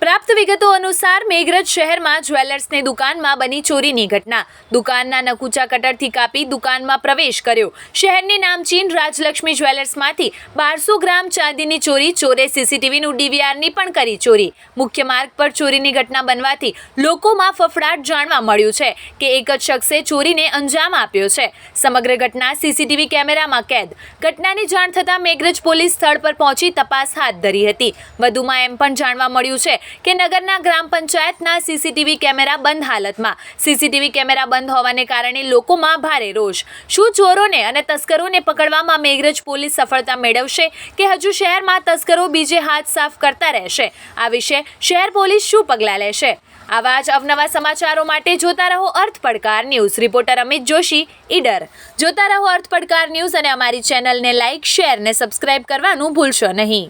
પ્રાપ્ત વિગતો અનુસાર મેઘરજ શહેરમાં જ્વેલર્સની દુકાનમાં બની ચોરીની ઘટના. દુકાનના નકુચા કટરથી કાપી દુકાનમાં પ્રવેશ કર્યો. શહેરની નામચીન રાજલક્ષ્મી જ્વેલર્સમાંથી બારસો ગ્રામ ચાંદીની ચોરી, ચોરે સીસીટીવીનું ડીવીઆરની પણ કરી ચોરી. મુખ્ય માર્ગ પર ચોરીની ઘટના બનવાથી લોકોમાં ફફડાટ જાણવા મળ્યું છે કે એક જ શખ્સે ચોરીને અંજામ આપ્યો છે. સમગ્ર ઘટના સીસીટીવી કેમેરામાં કેદ. ઘટનાની જાણ થતાં મેઘરજ પોલીસ સ્થળ પર પહોંચી તપાસ હાથ ધરી હતી. વધુમાં એમ પણ જાણવા મળ્યું છે કે નગરના ગ્રામ પંચાયતના સીસીટીવી કેમેરા બંધ હાલતમાં. સીસીટીવી કેમેરા બંધ હોવાને કારણે લોકોમાં ભારે રોષ. શું ચોરોને અને તસ્કરોને પકડવામાં મેઘરજ પોલીસ સફળતા મેળવશે કે હજુ શહેરમાં તસ્કરો બીજે હાથ સાફ કરતા રહેશે? આ વિશે શહેર પોલીસ શું પગલાં લેશે? આવા જ અવનવા સમાચારો માટે જોતા રહો અર્થ પડકાર ન્યૂઝ. રિપોર્ટર અમિત જોશી, ઈડર. જોતા રહો અર્થ પડકાર ન્યૂઝ અને અમારી ચેનલને લાઇક શેર ને સબસ્ક્રાઇબ કરવાનું ભૂલશો નહીં.